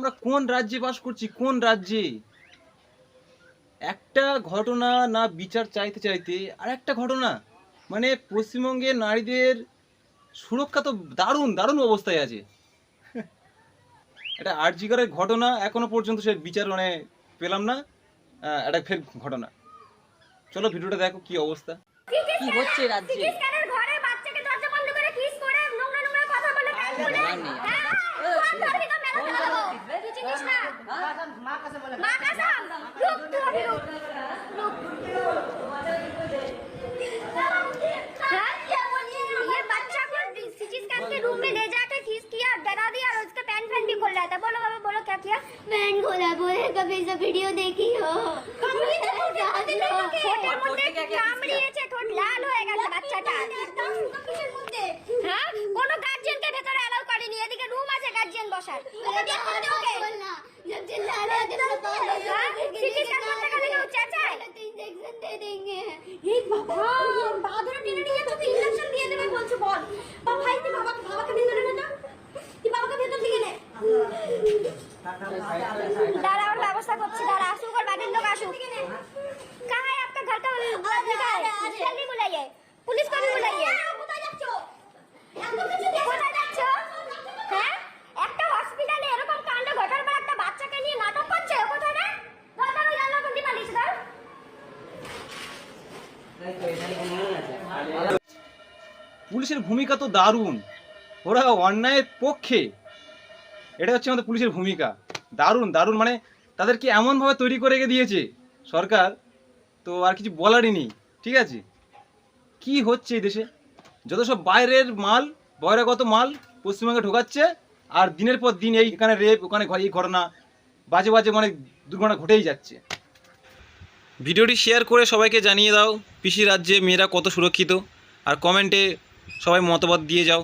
আমরা কোন রাজ্যে বাস করছি? কোন রাজ্যে? একটা ঘটনা না বিচার চাইতে চাইতে আর একটা ঘটনা। মানে পশ্চিমবঙ্গের নারীদের সুরক্ষা তো দারুণ দারুণ অবস্থায় আছে। এটা আর্জিকারের ঘটনা এখনও পর্যন্ত সে বিচার মানে পেলাম না। এটা ফের ঘটনা। চলো ভিডিওটা দেখো কি অবস্থা। কি হচ্ছে রাজ্যে? बोलो बाबा बोलो क्या किया? मैंने बोला बोले कभी से वीडियो देखी हो। গার্জিয়ান বসার। পুলিশ কবি পুলিশের ভূমিকা তো দারুণ। ওরা অন্যায়ের পক্ষে। এটা হচ্ছে আমাদের পুলিশের ভূমিকা। দারুণ দারুণ। মানে তাদেরকে এমনভাবে তৈরি করে দিয়েছে সরকার। তো আর কিছু বলারই নেই, ঠিক আছে? কি হচ্ছে এই দেশে? যত সব বাইরের মাল, বহিরাগত মাল পশ্চিমবঙ্গে ঢোকাচ্ছে, আর দিনের পর দিন এই এখানে রেপ, ওখানে এই ঘটনা, বাজে বাজে মানে দুর্ঘটনা ঘটেই যাচ্ছে। ভিডিওটি শেয়ার করে সবাইকে জানিয়ে দাও পিসি রাজ্যে মেয়েরা কত সুরক্ষিত। আর কমেন্টে সবাই মতামত দিয়ে যাও।